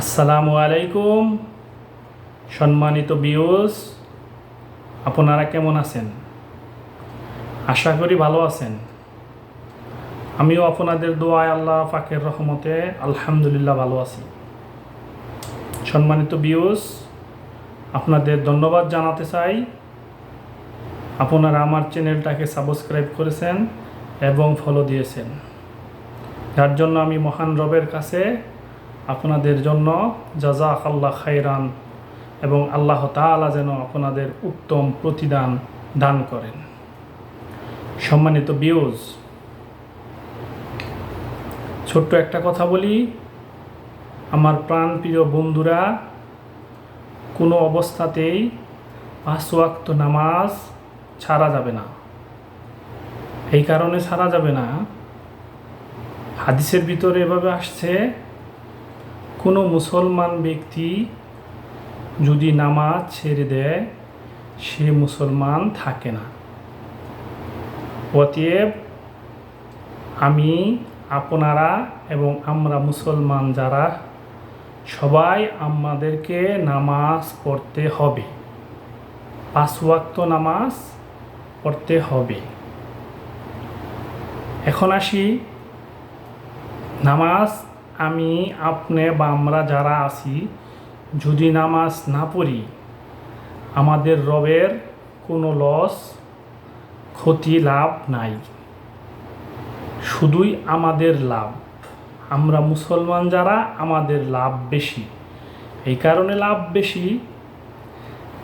আসসালামু আলাইকুম, সম্মানিত বিয়স আপনারা কেমন আছেন? আশা করি ভালো আছেন। আমিও আপনাদের দোয়ায় আল্লাহ পাকের রহমতে আলহামদুলিল্লাহ ভালো আছি। সম্মানিত বিয়স আপনাদের ধন্যবাদ জানাতে চাই। আপনারা আমার চ্যানেলটাকে সাবস্ক্রাইব করেছেন এবং ফলো দিয়েছেন। যার জন্য আমি মহান রবের কাছে আপনাদের জন্য জাজাক আল্লাহ খাইরান এবং আল্লাহ তাআলা যেন আপনাদের উত্তম প্রতিদান দান করেন। সম্মানিত বিউজ ছোট্ট একটা কথা বলি। আমার প্রাণপ্রিয় বন্ধুরা, কোনো অবস্থাতেই পাঁচ ওয়াক্ত নামাজ ছাড়া যাবে না। এই কারণে ছাড়া যাবে না। হাদিসের ভিতরে এভাবে আসছে কোনো মুসলমান ব্যক্তি যদি নামাজ ছেড়ে দেয়, সে মুসলমান থাকে না। অতএব আমি, আপনারা এবং আমরা মুসলমান যারা, সবাই আমাদেরকে নামাজ পড়তে হবে। পাঁচ ওয়াক্ত নামাজ পড়তে হবে। এখন আসি, নামাজ আমি আপনি বা আমরা যারা আছি, যদি নামাজ না পড়ি, আমাদের রবের কোনো লস, ক্ষতি, লাভ নাই। শুধুই আমাদের লাভ। আমরা মুসলমান যারা, আমাদের লাভ বেশি। এই কারণে লাভ বেশি।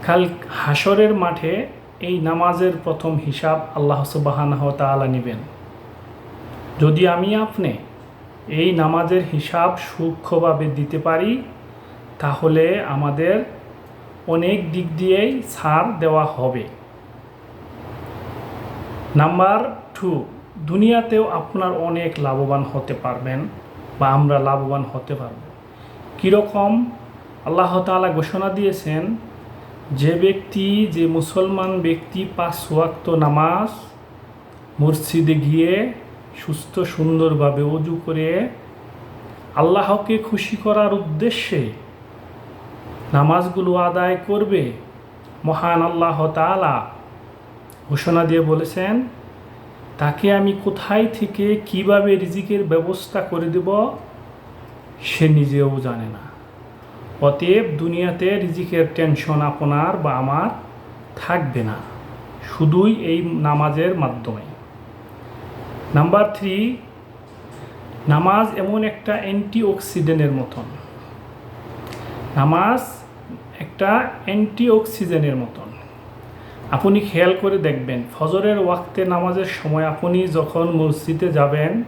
কাল হাসরের মাঠে এই নামাজের প্রথম হিসাব আল্লাহ সুবাহানাহ তাআলা নেবেন। যদি আমি আপনি এই নামাজের হিসাব সূক্ষ্মভাবে দিতে পারি, তাহলে আমাদের অনেক দিক দিয়েই ছাড় দেওয়া হবে। নাম্বার টু দুনিয়াতেও আপনার অনেক লাভবান হতে পারবেন বা আমরা লাভবান হতে পারব। কীরকম? আল্লাহ তাআলা ঘোষণা দিয়েছেন, যে ব্যক্তি, যে মুসলমান ব্যক্তি পাঁচ ওয়াক্ত নামাজ মসজিদে গিয়ে সুস্থ, সুন্দরভাবে অজু করে আল্লাহকে খুশি করার উদ্দেশ্যে নামাজগুলো আদায় করবে। মহান আল্লাহ তাআলা ঘোষণা দিয়ে বলেছেন, তাকে আমি কোথায় থেকে কীভাবে রিজিকের ব্যবস্থা করে দেব, সে নিজেও জানে না। অতএব দুনিয়াতে রিজিকের টেনশন আপনার বা আমার থাকবে না। শুধুই এই নামাজের মাধ্যমে। নাম্বার থ্রি নামাজ এমন একটা অ্যান্টি অক্সিডেন্টের মতন। নামাজ একটা অ্যান্টি অক্সিজেনের মতন। আপনি খেয়াল করে দেখবেন, ফজরের ওয়াক্তে নামাজের সময় আপনি যখন মসজিদে যাবেন,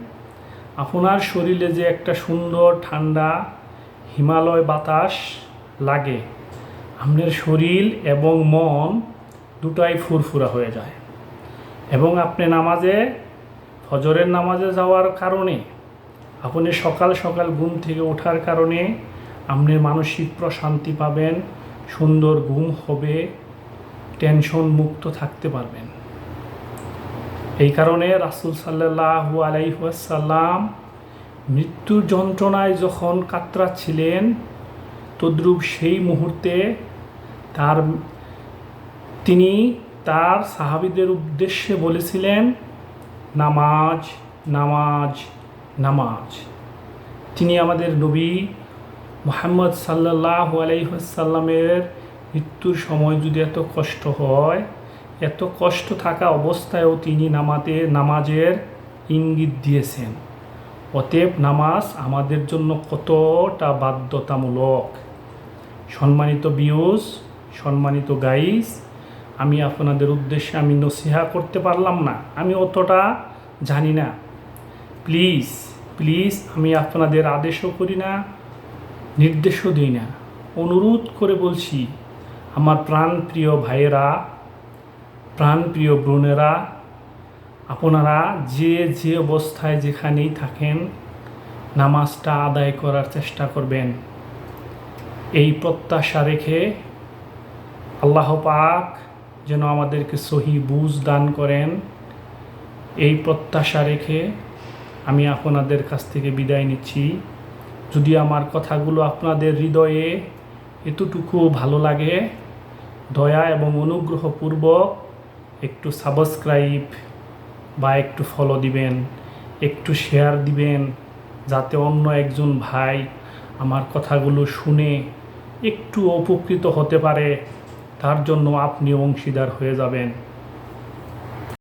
আপনার শরীরে যে একটা সুন্দর ঠান্ডা হিমালয় বাতাস লাগে, আপনার শরীর এবং মন দুটাই ফুরফুরা হয়ে যায়। এবং আপনি নামাজে ফজরের নামাজে যাওয়ার কারণে, আপনি সকাল সকাল ঘুম থেকে ওঠার কারণে আপনি মানসিক প্রশান্তি পাবেন, সুন্দর ঘুম হবে, টেনশন মুক্ত থাকতে পারবেন। এই কারণে রাসুল সাল্লাহ আলাইসাল্লাম মৃত্যুর যন্ত্রণায় যখন কাতরাচ্ছিলেন, তদ্রূপ সেই মুহূর্তে তার, তিনি তার সাহাবিদের উদ্দেশ্যে বলেছিলেন নামাজ নামাজ নামাজ। তিনি আমাদের নবী মোহাম্মদ সাল্লাহ আলাইসাল্লামের মৃত্যুর সময় যদি এত কষ্ট হয়, এত কষ্ট থাকা অবস্থায়ও তিনি নামাতে, নামাজের ইঙ্গিত দিয়েছেন। অতএব নামাজ আমাদের জন্য কতটা বাধ্যতামূলক? সম্মানিত বিয়স সম্মানিত গাইস আমি আপনাদের উদ্দেশ্যে আমি নসিহা করতে পারলাম না। আমি অতটা জানি না। প্লিজ প্লিজ আমি আপনাদের আদেশও করি না, নির্দেশও দিই না। অনুরোধ করে বলছি, আমার প্রাণপ্রিয় ভাইয়েরা, প্রাণপ্রিয় বোনেরা, আপনারা যে যে অবস্থায় যেখানেই থাকেন, নামাজটা আদায় করার চেষ্টা করবেন। এই প্রত্যাশা রেখে আল্লাহ পাক যেন আমাদেরকে সহি বুঝ দান করেন। এই প্রত্যাশা রেখে আমি আপনাদের কাছ থেকে বিদায় নিচ্ছি। যদি আমার কথাগুলো আপনাদের হৃদয়ে এতটুকু ভালো লাগে, দয়া এবং অনুগ্রহপূর্বক একটু সাবস্ক্রাইব বা একটু ফলো দিবেন, একটু শেয়ার দিবেন, যাতে অন্য একজন ভাই আমার কথাগুলো শুনে একটু উপকৃত হতে পারে। তার জন্য আপনি অংশীদার হয়ে যাবেন।